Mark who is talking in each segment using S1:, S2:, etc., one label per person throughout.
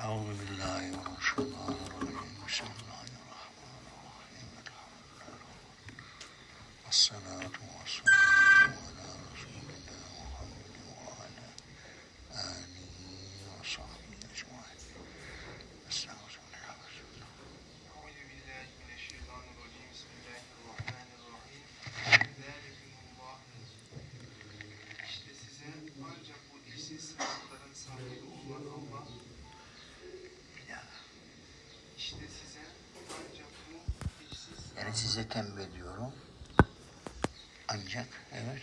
S1: أعوذ بالله من الشيطان الرجيم. بسم الله الرحمن الرحيم. الحمد لله والصلاة والسلام
S2: size
S1: tembih ediyorum. Ancak evet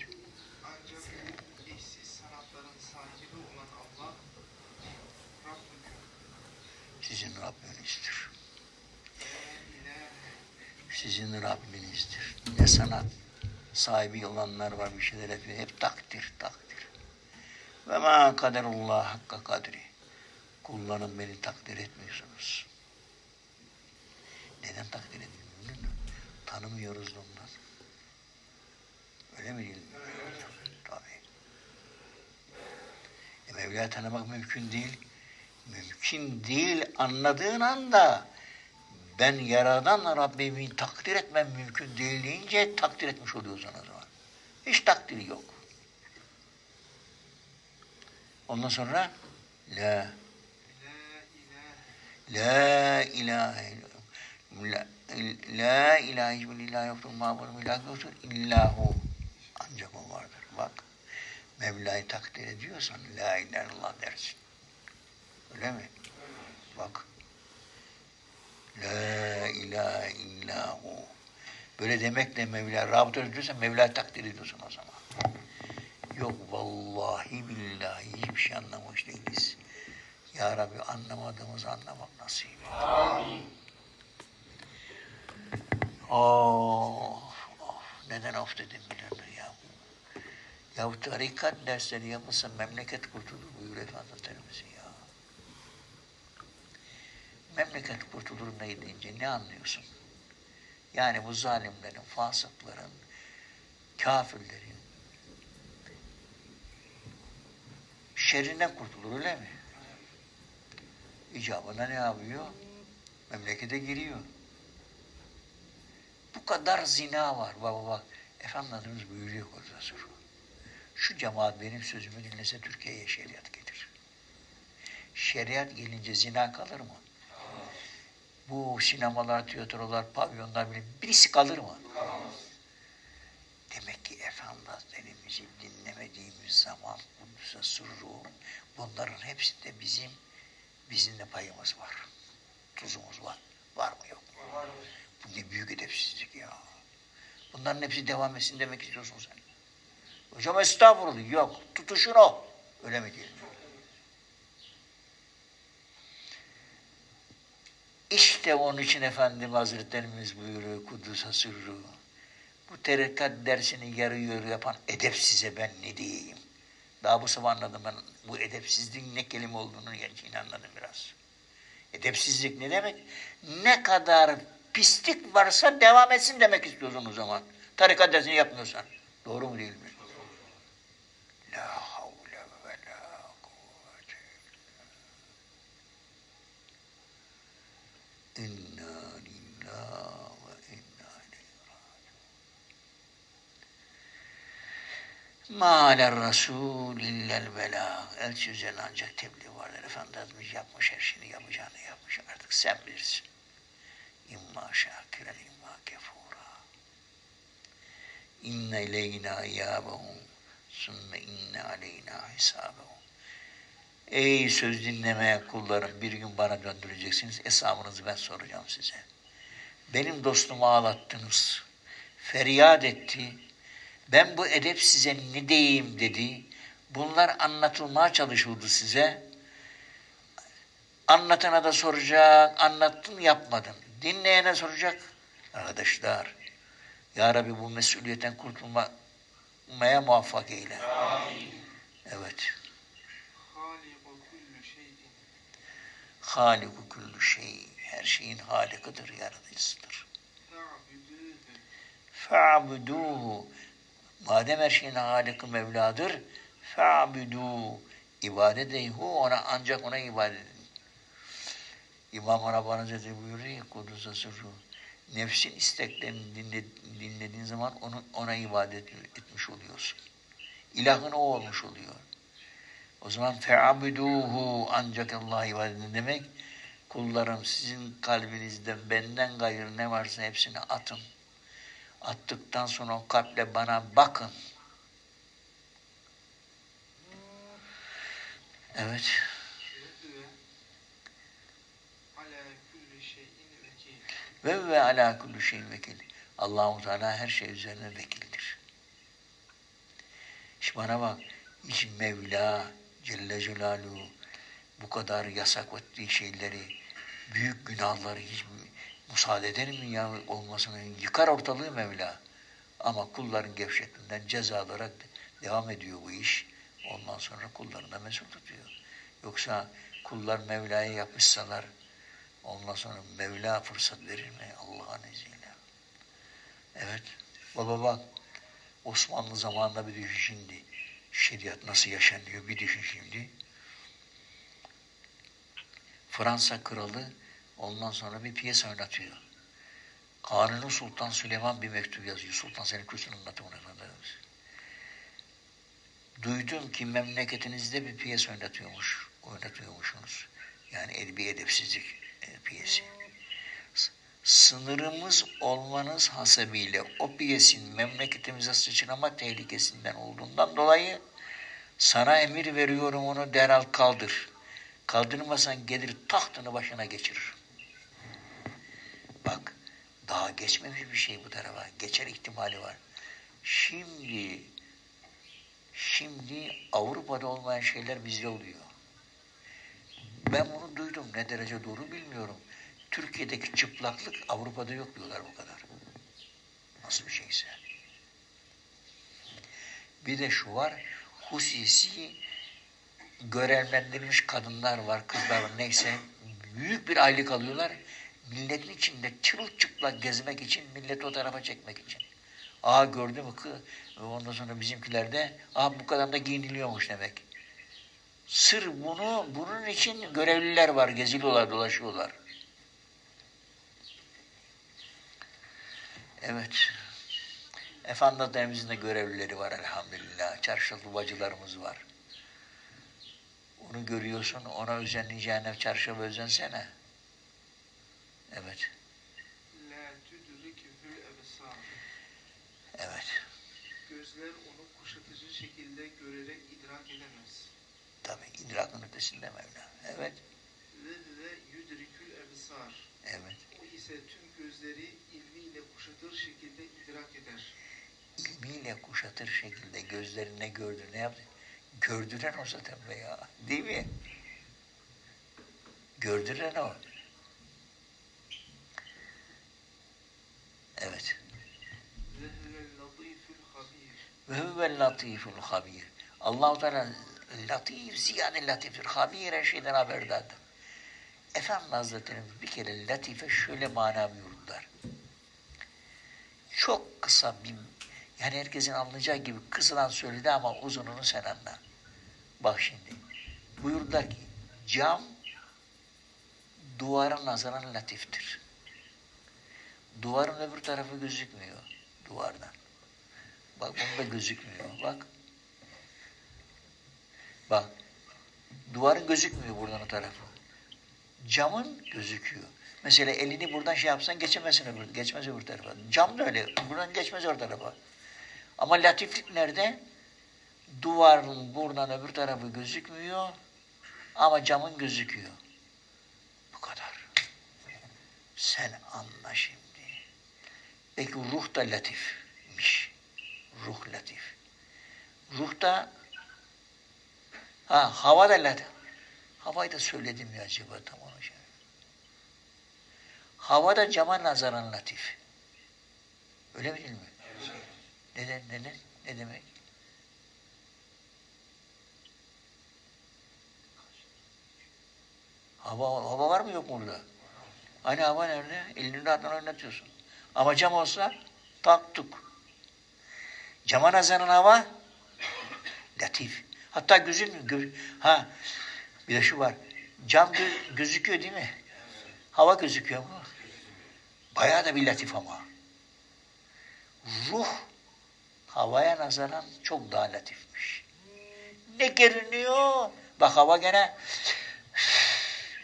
S1: sizin Rabbinizdir. Sizin Rabbinizdir. Ne sanat sahibi olanlar var bir şeyler yapıyor. Hep takdir, takdir. Ve ma kaderullah hakka kadri. Kullarım beni takdir etmiyorsunuz. Neden takdir edilmiyor? Tanımıyoruz ondan. Öyle mi değil mi? Tabii. E Mevla'yı tanımak mümkün değil. Mümkün değil anladığın anda ben yaradan Rabbimi takdir etmem mümkün değil deyince takdir etmiş oluyorsun o zaman. Hiç takdir yok. Ondan sonra la
S2: la ilahe
S1: la ilahe la, la ilahe illallah yoktur mabudun ilah yoktur illahu ancak o vardır. Bak Mevla'yı takdir ediyorsan la ilahe illallah dersin. Öyle mi? Bak La ilahe illahu. Böyle demekle Mevla rabıta ediyorsan Mevla takdir ediyorsun o zaman. Yok vallahi billahi hiçbir şey anlamış değiliz. Ya Rabbi anlamadığımızı anlamak nasip et. Of, of. Neden of dedim musun ya? Ya tarikat dersleri yapılsa memleket kurtulur buyur Efendimiz ya. Memleket kurtulur ne deyince ne anlıyorsun? Yani bu zalimlerin, fasıkların, kafirlerin şerrinden kurtulur öyle mi? İcabında ne yapıyor? Memlekete giriyor. Bu kadar zina var. Baba bak. Efendimiz buyuruyor Kur'an. Şu cemaat benim sözümü dinlese Türkiye'ye şeriat gelir. Şeriat gelince zina kalır mı? Bu sinemalar, tiyatrolar, pavyonlar bile birisi kalır mı? Demek ki Efendimiz'i dinlemediğimiz zaman Kudüs'e sırru bunların hepsinde bizim bizim de payımız var. Tuzumuz var. Var mı yok mu? Bu ne büyük edepsizlik ya. Bunların hepsi devam etsin demek istiyorsun sen. Hocam estağfurullah. Yok. Tutuşun o. Öyle mi diyelim? İşte onun için Efendim Hazretlerimiz buyuruyor Kudüs'e sırrı. Bu tarikat dersini yarı yarı yapan edepsize ben ne diyeyim? Daha bu sabah anladım ben bu edepsizliğin ne kelime olduğunu gerçeğini anladım biraz. Edepsizlik ne demek? Ne kadar pislik varsa devam etsin demek istiyorsun o zaman. Tarikat dersini yapmıyorsan. Doğru mu değil mi? La havle ve la kuvvete İnna lillahi ve inna ileyhi. Mâler rasûl illel belâ. Elçi üzerine ancak tebliğ vardır. Efendimiz yapmış her şeyini yapacağını yapmış. Artık sen bilirsin. İmma şakiren imma kefura. İnne ileyna iyâbehum. Sümme inne aleyna hisâbehum. Ey söz dinlemeye kullarım bir gün bana döndüreceksiniz. Hesabınızı ben soracağım size. Benim dostumu ağlattınız. Feryat etti. Ben bu edep size ne diyeyim dedi. Bunlar anlatılmaya çalışıldı size. Anlatana da soracak, anlattın yapmadın. Dinleyene soracak. Arkadaşlar, Ya Rabbi bu mesuliyetten kurtulmaya muvaffak eyle. Evet.
S2: haliku kullu
S1: şey. Her şeyin halikıdır, yaratıcısıdır. Fa'buduhu. Madem her şeyin halikı Mevladır, fa'budu. İbadet eyhu ona ancak ona ibadet edin. İmam Rabbani Hazretleri buyuruyor ya Kudüs'e sırrı. Nefsin isteklerini dinle, dinlediğin zaman onu, ona ibadet etmiş oluyorsun. İlahın o olmuş oluyor. O zaman fe'abiduhu ancak Allah ibadet demek kullarım sizin kalbinizde benden gayrı ne varsa hepsini atın. Attıktan sonra o kalple bana bakın. Evet.
S2: ve ala kulli şeyin vekil.
S1: Ve ve ala kulli şeyin vekil. Allahu Teala her şey üzerine vekildir. Şimdi bana bak, hiç Mevla Celle Celaluhu bu kadar yasak ettiği şeyleri, büyük günahları hiç müsaade eder mi ya olmasını? Yıkar ortalığı Mevla. Ama kulların gevşekliğinden ceza olarak devam ediyor bu iş. Ondan sonra kullarını da mesul tutuyor. Yoksa kullar Mevla'ya yapmışsalar ondan sonra Mevla fırsat verir mi Allah'ın izniyle? Evet. Baba bak Osmanlı zamanında bir düşün şimdi. Şeriat nasıl yaşanıyor bir düşün şimdi. Fransa kralı ondan sonra bir piyesa oynatıyor. Kanuni Sultan Süleyman bir mektup yazıyor. Sultan Selim Kuş'un anlatımını efendimiz. Duydum ki memleketinizde bir piyesa oynatıyormuş. Oynatıyormuşsunuz. Yani bir edepsizlik piyesi. S- Sınırımız olmanız hasebiyle o piyesin memleketimize sıçrama tehlikesinden olduğundan dolayı sana emir veriyorum onu derhal kaldır. Kaldırmasan gelir tahtını başına geçirir. Bak daha geçmemiş bir şey bu tarafa. Geçer ihtimali var. Şimdi şimdi Avrupa'da olmayan şeyler bizde oluyor. Ben bunu duydum. Ne derece doğru bilmiyorum. Türkiye'deki çıplaklık Avrupa'da yok diyorlar bu kadar. Nasıl bir şeyse. Bir de şu var. Hususi görevlendirilmiş kadınlar var, kızlar var neyse. Büyük bir aylık alıyorlar. Milletin içinde çırılçıplak gezmek için, milleti o tarafa çekmek için. Aa gördü mü kız? Ondan sonra bizimkiler de aa bu kadar da giyiniliyormuş demek. Sır bunu, bunun için görevliler var, geziliyorlar, dolaşıyorlar. Evet. Efendimizin de görevlileri var elhamdülillah. Çarşaflı bacılarımız var. Onu görüyorsun, ona özenleyeceğine çarşafa özensene. Evet, evet.
S2: Gözler onu kuşatıcı şekilde görerek idrak edemez.
S1: Tabii idrakın ötesinde Mevla. Evet,
S2: Ve ve yudrikül ebsar.
S1: evet.
S2: O ise tüm gözleri ilmiyle kuşatır şekilde idrak eder.
S1: İlmiyle kuşatır şekilde gözlerine gördü ne yaptı? Gördüren o zaten be ya. Değil mi? Gördüren o. Evet.
S2: Ve huvel
S1: latiful habir. Allah-u Teala latif, ziyade latiftir. Habir her şeyden haberdardır. Efendim Hazretlerimiz bir kere latife şöyle mana buyurdular. Çok kısa bir, yani herkesin anlayacağı gibi kısadan söyledi ama uzununu sen anla. Bak şimdi, buyurdular ki, cam duvara nazaran latiftir. Duvarın öbür tarafı gözükmüyor duvardan. Bak bunda gözükmüyor. Bak. Bak. Duvarın gözükmüyor buradan o tarafı. Camın gözüküyor. Mesela elini buradan şey yapsan geçemezsin öbür, geçmez öbür tarafa. Cam da öyle. Buradan geçmez öbür tarafa. Ama latiflik nerede? Duvarın buradan öbür tarafı gözükmüyor. Ama camın gözüküyor. Bu kadar. Sen anla şimdi. Peki ruh da latifmiş. Ruh latif. Ruh da ha hava latif. Havayı da söyledim ya acaba tam onu şey. Hava da cama nazaran latif. Öyle mi değil mi? Neden, neden, ne demek? Hava, hava var mı yok mu burada? Hani hava nerede? Elini rahatla oynatıyorsun. Ama cam olsa taktık. Cama nazaran hava latif. Hatta gözün gö ha bir de şu var. Cam gö- gözüküyor değil mi? Hava gözüküyor mu? Bayağı da bir latif ama. Ruh havaya nazaran çok daha latifmiş. Ne görünüyor? Bak hava gene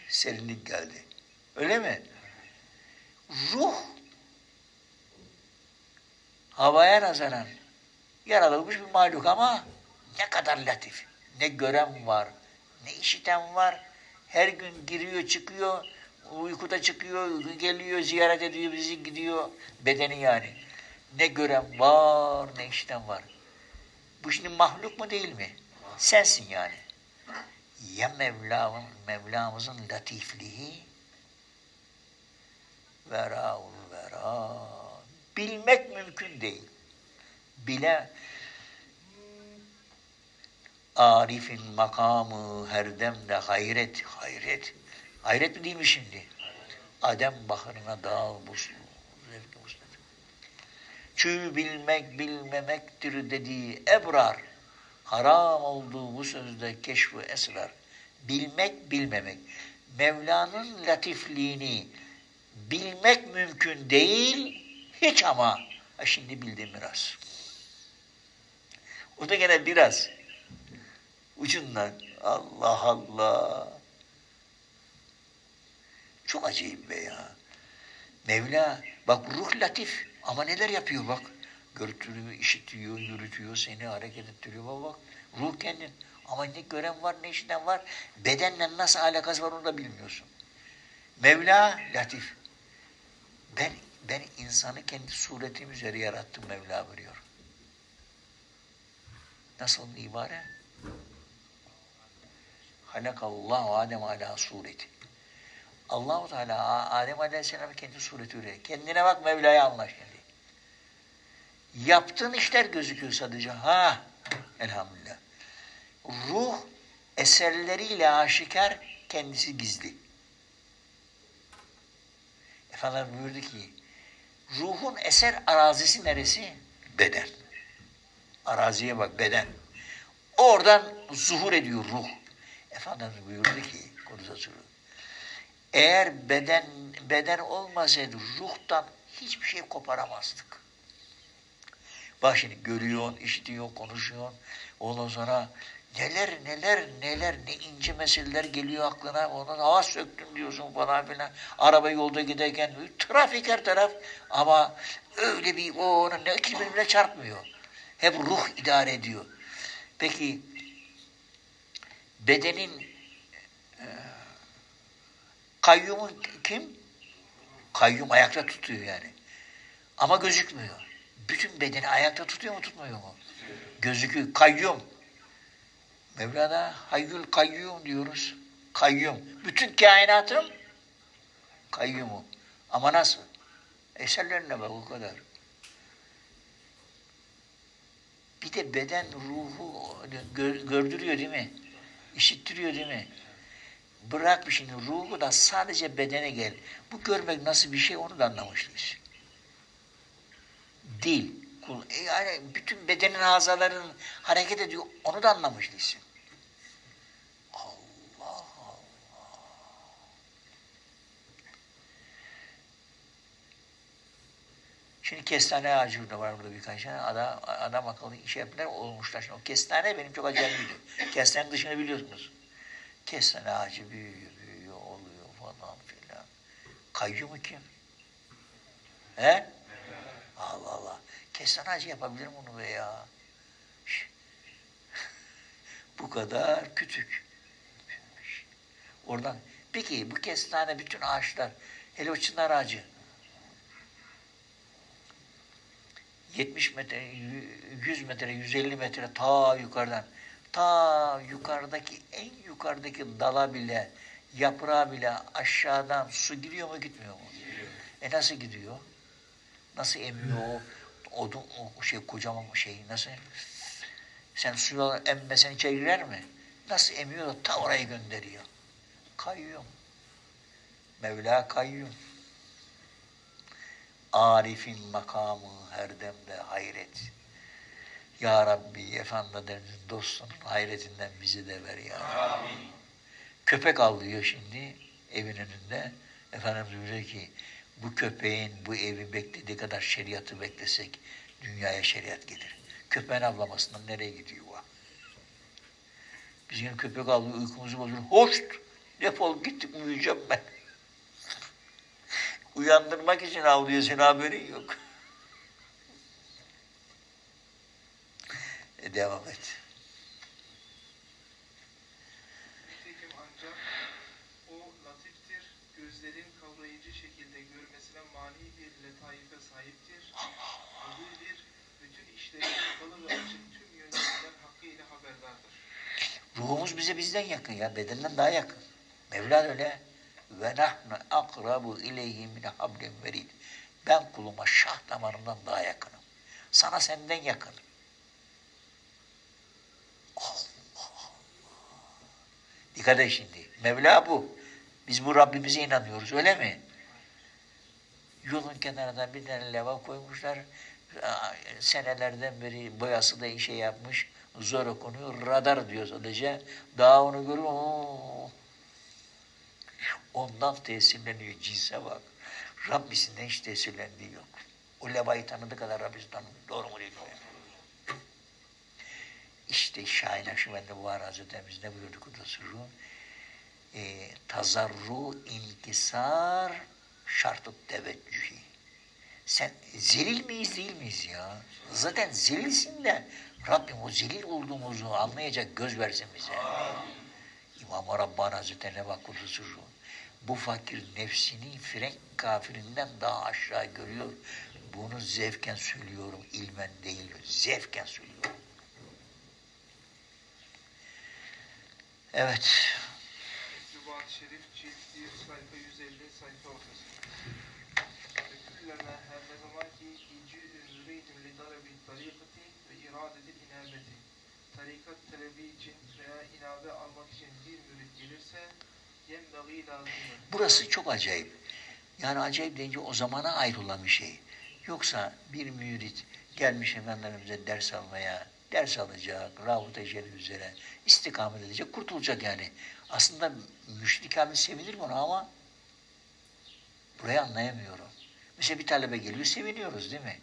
S1: serinlik geldi. Öyle mi? Ruh havaya nazaran yaratılmış bir mahluk ama ne kadar latif. Ne gören var, ne işiten var. Her gün giriyor, çıkıyor, uykuda çıkıyor, geliyor, ziyaret ediyor, bizi gidiyor. Bedeni yani. Ne gören var, ne işiten var. Bu şimdi mahluk mu değil mi? Sensin yani. Ya Mevlam'ın, Mevlamızın latifliği veraul vera. Bilmek mümkün değil. Bile Arif'in makamı her demde hayret, hayret. Hayret mi değil mi şimdi? Adem baharına dağ bu zevki mustat. Çü bilmek bilmemektir dediği ebrar. Haram olduğu bu sözde keşfu esrar. Bilmek bilmemek. Mevla'nın latifliğini bilmek mümkün değil, hiç ama. Ha şimdi bildim biraz. O da gene biraz. Ucundan. Allah Allah. Çok acayip be ya. Mevla bak ruh latif ama neler yapıyor bak. Görüntülüyor, işitiyor, yürütüyor, seni hareket ettiriyor. Bak bak ruh kendin. Ama ne gören var ne işiten var. Bedenle nasıl alakası var onu da bilmiyorsun. Mevla latif. Ben ben insanı kendi suretim üzere yarattım Mevla buyuruyor. Nasıl ibare? Halakallahu Adem ala sureti. Allahu Teala Adem Aleyhisselam'ı kendi sureti üzere. Kendine bak Mevla'ya anlaş kendi. Yaptığın işler gözüküyor sadece. Ha, elhamdülillah. Ruh eserleriyle aşikar, kendisi gizli. Efendim buyurdu ki, ruhun eser arazisi neresi? Beden. Araziye bak, beden. Oradan zuhur ediyor ruh. Efendimiz buyurdu ki, Kudüs'e. Eğer beden beden olmasaydı ruhtan hiçbir şey koparamazdık. Bak şimdi görüyorsun, işitiyorsun, konuşuyorsun. Ondan sonra neler neler neler ne ince meseleler geliyor aklına. Ondan hava söktüm diyorsun falan filan. Araba yolda giderken trafik her taraf ama öyle bir o ona ne birbirine çarpmıyor. Hep ruh idare ediyor. Peki bedenin e, kayyumu kim? Kayyum ayakta tutuyor yani. Ama gözükmüyor. Bütün bedeni ayakta tutuyor mu tutmuyor mu? Gözüküyor. Kayyum. Mevlana hayyul kayyum diyoruz. Kayyum. Bütün kainatın kayyumu. Ama nasıl? Eserlerine bak o kadar. Bir de beden ruhu gö- gördürüyor değil mi? İşittiriyor değil mi? Bırak bir şimdi ruhu da sadece bedene gel. Bu görmek nasıl bir şey onu da anlamışız. Dil, kul, e yani bütün bedenin azaların hareket ediyor onu da anlamış değilsin. Allah Allah. Şimdi kestane ağacı da var burada birkaç tane. Adam, adam akıllı iş yaptılar olmuşlar. Şimdi o kestane benim çok acayip Kestane dışını biliyorsunuz. Kestane ağacı büyüyor, büyüyor, oluyor falan filan. Kayyumu kim? He? Allah Allah. Kestane ağacı yapabilir mi onu be ya? Bu kadar küçük. Oradan. Peki bu kestane bütün ağaçlar, hele o çınar ağacı, 70 metre, 100 metre, 150 metre ta yukarıdan, ta yukarıdaki, en yukarıdaki dala bile, yaprağa bile aşağıdan su gidiyor mu gitmiyor mu? E nasıl gidiyor? Nasıl emiyor o odun, o şey kocaman şey nasıl? Sen suya emmesen içeri girer mi? Nasıl emiyor da ta oraya gönderiyor. Kayyum. Mevla kayyum. Arif'in makamı her demde hayret. Ya Rabbi Efendimiz'in dostunun hayretinden bizi de ver ya. Amin. Köpek avlıyor şimdi evin önünde. Efendimiz diyor ki bu köpeğin bu evi beklediği kadar şeriatı beklesek dünyaya şeriat gelir. Köpeğin avlamasından nereye gidiyor bu? Biz yine köpek avlıyor uykumuzu bozuyor. Hoş! Defol gittik uyuyacağım ben. Uyandırmak için avlıyor senin haberin yok. E, devam et. Ruhumuz bize bizden yakın ya. Bedenden daha yakın. Mevla öyle. Ve nahnu akrabu ileyhi min hablin verid. Ben kuluma şah damarından daha yakınım. Sana senden yakın. Allah Allah. Dikkat et şimdi. Mevla bu. Biz bu Rabbimize inanıyoruz öyle mi? Yolun kenarına bir tane leva koymuşlar. Senelerden beri boyası da şey yapmış. Zor okunuyor. Radar diyor sadece. Daha onu görüyor. Ondan tesirleniyor. Cinse bak. Rabbisinden hiç tesirlendiği yok. O levayı tanıdığı kadar Rabbisi tanımıyor. Doğru mu değil mi? İşte Şahin Akşebendi Buhar Hazretlerimiz ne buyurdu Kudüs'ü? E, tazarru inkisar şartı teveccühi. Sen zelil miyiz değil miyiz ya? Zaten zelilsin de Rabbim o zelil olduğumuzu anlayacak göz versin bize. İmam-ı Rabbani Hazretlerine bak Kudüs'ü Bu fakir nefsini frenk kafirinden daha aşağı görüyor. Bunu zevken söylüyorum, ilmen değil, zevken söylüyorum. Evet.
S2: Mektubat-ı Şerif cilt 1 sayfa 150 sayfa ortası. Külleme her ne zaman ki icüdün züreydim li talebi tarikati ve iradeti inabeti. Tarikat talebi için veya inabe almak için bir mürit gelirse.
S1: Burası çok acayip. Yani acayip deyince o zamana ait olan bir şey. Yoksa bir mürit gelmiş efendilerimize ders almaya, ders alacak, rabıta şerif üzere istikamet edecek, kurtulacak yani. Aslında müşrik abi sevinir buna ama burayı anlayamıyorum. Mesela bir talebe geliyor, seviniyoruz değil mi?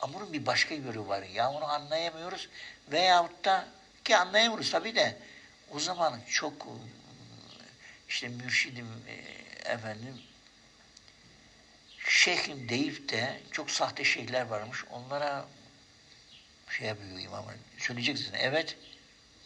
S1: Ama bunun bir başka yönü var. Ya onu anlayamıyoruz veyahut da ki anlayamıyoruz tabii de o zaman çok işte mürşidim e, efendim şeyhim deyip de çok sahte şeyhler varmış. Onlara şey yapıyor imamın. Söyleyeceksin. Evet.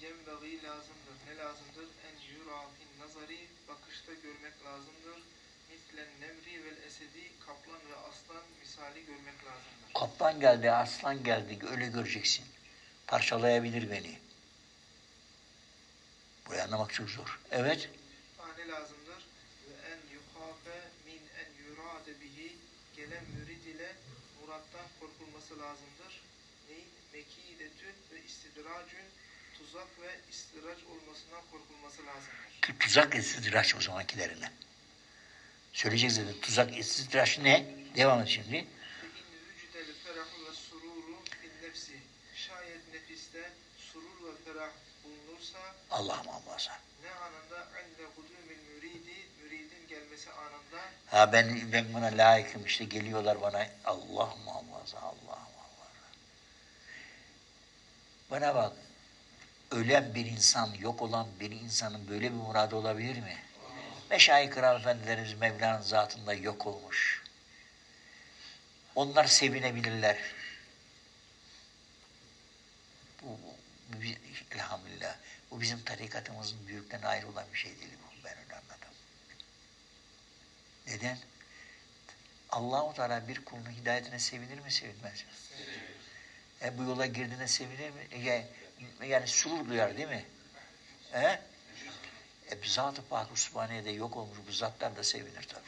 S2: Yembagi lazımdır. Ne lazımdır? En yura nazari bakışta görmek lazımdır. Mislen nemri vel esedi kaplan ve aslan misali görmek lazımdır.
S1: Kaplan geldi, aslan geldi. Öyle göreceksin. Parçalayabilir beni. Burayı anlamak çok zor. Evet.
S2: tane lazımdır. Ve en yuhafe min en yurade bihi gelen mürid ile murattan korkulması lazımdır. Neyin? Mekidetün ve istidracün tuzak ve istiraç olmasından korkulması lazımdır.
S1: Tu- Tuzak istidraç o zamankilerine. Söyleyeceksin zaten. Tuzak istidraç ne? Devam et şimdi.
S2: Şayet nefiste surur ve ferah bulunursa
S1: Allah muhafaza.
S2: ne anında inde kudümil müridi,
S1: Ha ben ben buna layıkım işte geliyorlar bana Allah muhafaza Allah muhafaza. Bana bak ölen bir insan yok olan bir insanın böyle bir muradı olabilir mi? Meşayi Kral Efendilerimiz Mevla'nın zatında yok olmuş. Onlar sevinebilirler. Bu, bu, bu elhamdülillah. Bu bizim tarikatımızın büyükten ayrı olan bir şey değil bu. Ben öyle anladım. Neden? Allahu Teala bir kulun hidayetine sevinir mi, sevinmez mi? E, bu yola girdiğine sevinir mi? E, Yani, surur duyar değil mi? He? E, Zat-ı Pak Sübhane'de yok olmuş bu zatlar da sevinir tabii.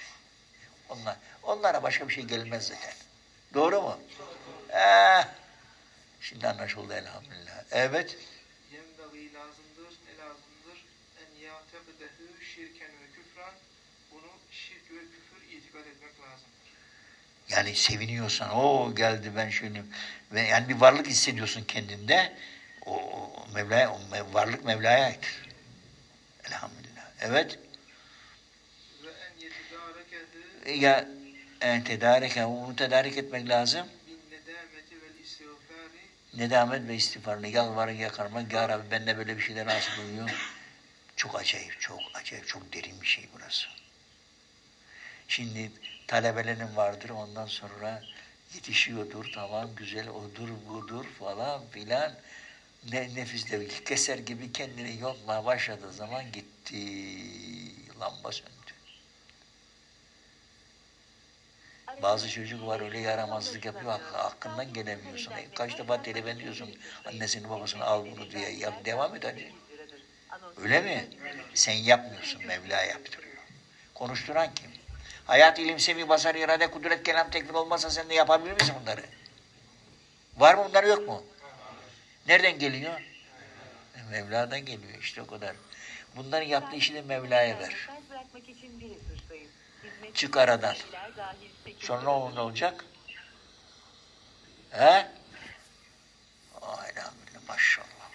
S1: Onlar, onlara başka bir şey gelmez zaten. Doğru mu? Eh, şimdi anlaşıldı elhamdülillah. Evet.
S2: Yembagi lazımdır, lazımdır? En yatekdehu şirken ve küfran. Bunu şirk ve küfür itikad etmek lazımdır.
S1: Yani seviniyorsan o geldi ben şöyleyim. Ve yani bir varlık hissediyorsun kendinde. O, o Mevla'ya, o varlık Mevla'ya aittir. Elhamdülillah. Evet.
S2: E,
S1: ya en tedarik, onu tedarik etmek lazım. Nedamet ve istiğfarını yalvarın yakarmak. Ya Rabbi benimle böyle bir şeyler nasıl buyuruyor. Çok acayip, çok acayip, çok derin bir şey burası. Şimdi talebelerin vardır ondan sonra yetişiyordur tamam güzel odur budur falan filan. Ne, nefiste keser gibi kendini yontmaya başladığı zaman gitti. Lamba söndü. Bazı çocuk var öyle yaramazlık yapıyor hak- hakkından gelemiyorsun. E, Kaç defa telefon diyorsun annesini babasını al bunu diye. Ya devam et hadi. Öyle mi? Sen yapmıyorsun Mevla yaptırıyor. Konuşturan kim? Hayat, ilim, sevi, basar, irade, kudret, kelam, tekbir olmazsa sen de yapabilir misin bunları? Var mı bunlar yok mu? Nereden geliyor? Mevla'dan geliyor işte o kadar. Bunların yaptığı işi de Mevla'ya ver. Çık aradan. Sonra ne olacak? He? Ay, Elhamdülillah maşallah.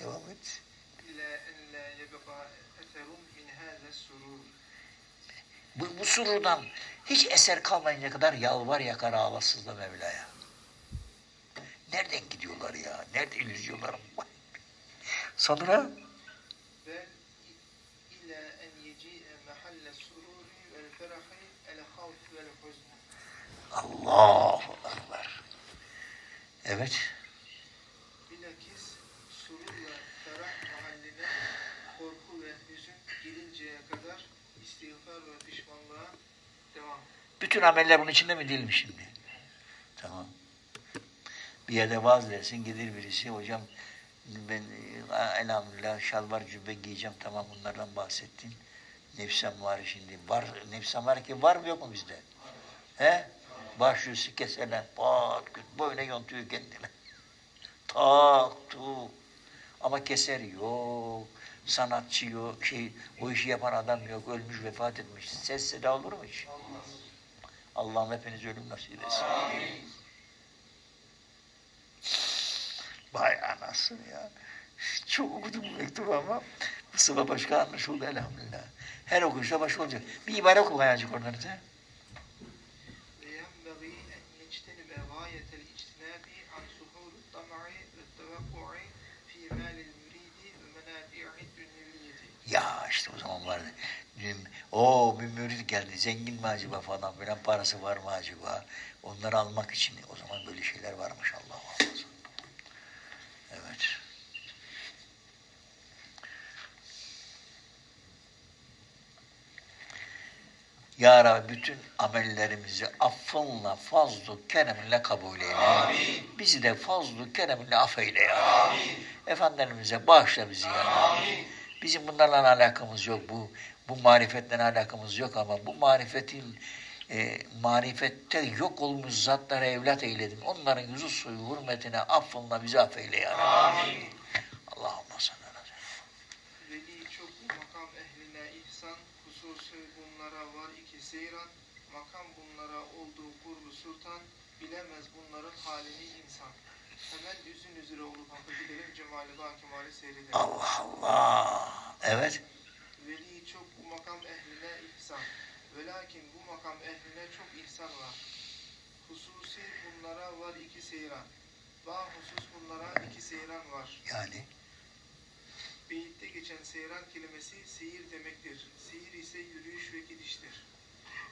S1: Devam et. bu, bu sururdan hiç eser kalmayınca kadar yalvar yakar ağlasız Mevla'ya. Nereden gidiyorlar ya? Nerede illüzyonlarım? Sonra
S2: e,
S1: Allahu Ekber. Evet.
S2: Bilakis sururla ferah mahalline korku ve hüzün gelinceye kadar istiğfar ve
S1: bütün ameller bunun içinde mi değil mi şimdi? Tamam. Bir yerde vaaz versin, gelir birisi, hocam ben e, elhamdülillah şalvar cübbe giyeceğim, tamam bunlardan bahsettin. Nefsem var şimdi. Var, nefsem var ki var mı yok mu bizde? He? Başüstü keseler, pat, küt, boyuna yontuyor kendine. Tak, tu. Ama keser yok. Sanatçı yok, şey, o işi yapan adam yok, ölmüş, vefat etmiş. Ses seda olur mu hiç? Allah'ım hepiniz ölüm nasip etsin. Vay anasını ya. Çok okudum bu mektubu ama bu sıra başka anlaşıldı elhamdülillah. Her okuyuşta başka olacak. Bir ibare oku bayancık oradan öte. O bir mürit geldi. Zengin mi acaba falan filan parası var mı acaba? Onları almak için o zaman böyle şeyler varmış Allah Allah. Evet. Ya Rabbi bütün amellerimizi affınla, fazlu, kereminle kabul eyle. Bizi de fazlu, kereminle affeyle ya Rabbi. Efendimize bağışla bizi ya Rabbi. Bizim bunlarla alakamız yok. Bu bu marifetle alakamız yok ama bu marifetin e, marifette yok olmuş zatlara evlat eyledin. Onların yüzü suyu hürmetine affınla bizi affeyle ya Rabbi. Allahümme salli ala seyyidina.
S2: Veli çok makam ehline ihsan, hususi bunlara var iki seyran, makam bunlara olduğu kurbu sultan, bilemez bunların halini insan. Hemen üzün üzere olup hakkı gidelim, cemali bakimali seyredelim.
S1: Allah Allah. Evet.
S2: Veli çok bu makam ehline ihsan. Ve lakin bu makam ehline çok ihsan var. Hususi bunlara var iki seyran. Bahusus bunlara iki seyran var.
S1: Yani
S2: Beyitte geçen seyran kelimesi seyir demektir. Seyir ise yürüyüş ve gidiştir.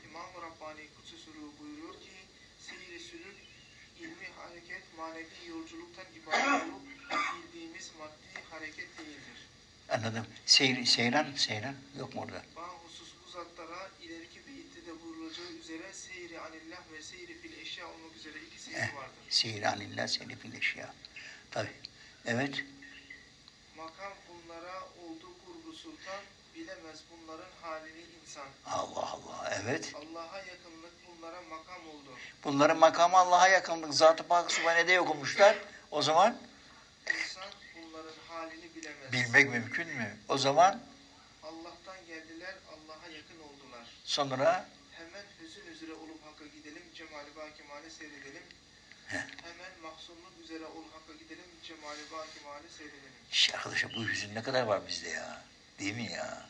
S2: İmam-ı Rabbani Kutsu Ruhu buyuruyor ki, seyir-i sülük, ilmi hareket, manevi yolculuktan ibaret olup, bildiğimiz maddi hareket değildir.
S1: Anladım. Seyir, seyran, seyran yok mu orada?
S2: Bahusus bu zatlara ileriki beyitte de buyurulacağı üzere seyri anillah ve seyri fil eşya olmak üzere iki seyir
S1: Eh,
S2: vardır.
S1: seyranillah seni fil eşya. Tabii. Evet.
S2: Makam bunlara oldu kurbu sultan, bilemez bunların halini insan.
S1: Allah Allah. Evet.
S2: Allah'a yakınlık bunlara makam oldu.
S1: Bunların makamı Allah'a yakınlık. Zat-ı Pak Sübhane'de okumuşlar. O zaman
S2: İnsan
S1: bilmek mümkün mü? O zaman
S2: Allah'tan geldiler, Allah'a yakın oldular.
S1: Sonra
S2: hemen hüzün üzere olup hakka gidelim, cemali bakimane seyredelim.
S1: Heh.
S2: Hemen mahzunluk üzere olup hakka gidelim, cemali bakimane seyredelim.
S1: Şş arkadaşım bu hüzün ne kadar var bizde ya? Değil mi ya?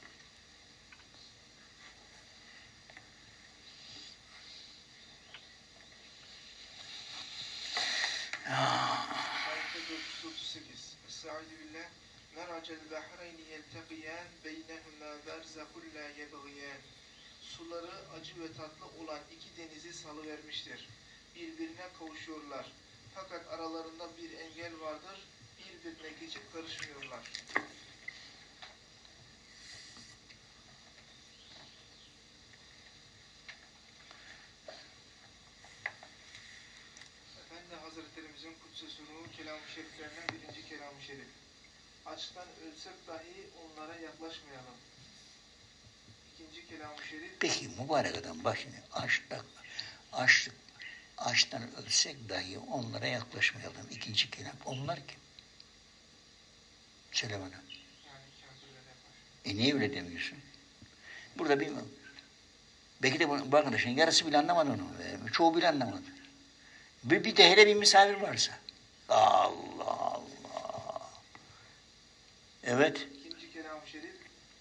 S1: Ah.
S2: Estaizu billah. Meracel behreyni yelteqiyen beynehuma berzakun la yebgiyen. Suları acı ve tatlı olan iki denizi salıvermiştir. Birbirine kavuşuyorlar. Fakat aralarında bir engel vardır. Birbirine geçip karışmıyorlar. Efendi Hazretlerimizin Kutsi Sunu Kelam-ı Şeriflerinden birinci Kelam-ı Şerif. Ölsek dahi onlara yaklaşmayalım. İkinci Kelam-ı Şerif.
S1: Peki mübarek adam bak şimdi açlık, açlık, açtan ölsek dahi onlara yaklaşmayalım. İkinci kelam. Onlar kim? Söyle bana. E niye öyle demiyorsun? Burada bir belki de bu, bu arkadaşın yarısı bile anlamadı onu. Çoğu bile anlamadı. Bir, bir de hele bir misafir varsa. Allah. Evet.
S2: İkinci Kelam-ı Şerif.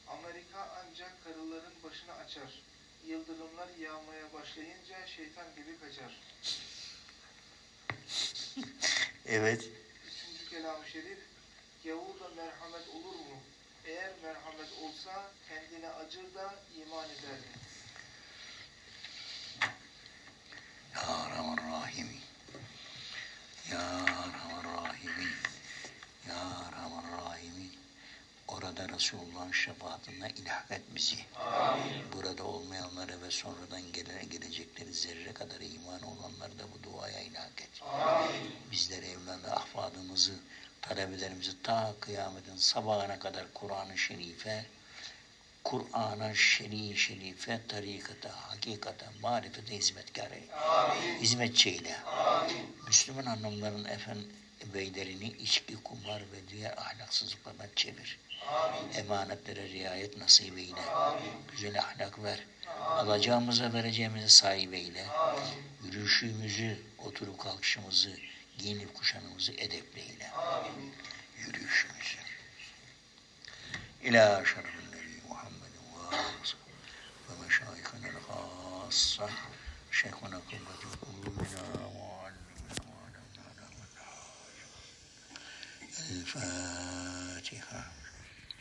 S2: Amerika ancak karıların başını açar. Yıldırımlar yağmaya başlayınca şeytan gibi kaçar.
S1: Evet.
S2: Üçüncü Kelam-ı Şerif. Gavurda merhamet olur mu? Eğer merhamet olsa kendine acır da iman ederdi.
S1: Ya Rahman Rahim. Ya Rahman Rahim. Ya Rahman Rahim. Orada Resulullah'ın şefaatine ilhak et bizi. Burada olmayanları ve sonradan gelene gelecekleri zerre kadar iman olanları da bu duaya ilhak et. Bizleri evladı ahfadımızı, talebelerimizi ta kıyametin sabahına kadar Kur'an-ı Şerif'e, Kur'an'a şer'i şerife, tarikata, hakikata, marifete hizmetkar eyle. Hizmetçi eyle. Müslüman hanımların efendim beylerini içki, kumar ve diğer ahlaksızlıklardan çevir. Emanetlere riayet nasip eyle. Güzel ahlak ver. Alacağımıza vereceğimize sahip eyle. Yürüyüşümüzü, oturup kalkışımızı, giyinip kuşanımızı edeple eyle. Yürüyüşümüzü. İlâ şerefin nebi Muhammedin ve ve meşâihine l-hâssâ şeyhuna kıbbeti kullumina muallimina muallimina El-Fâtiha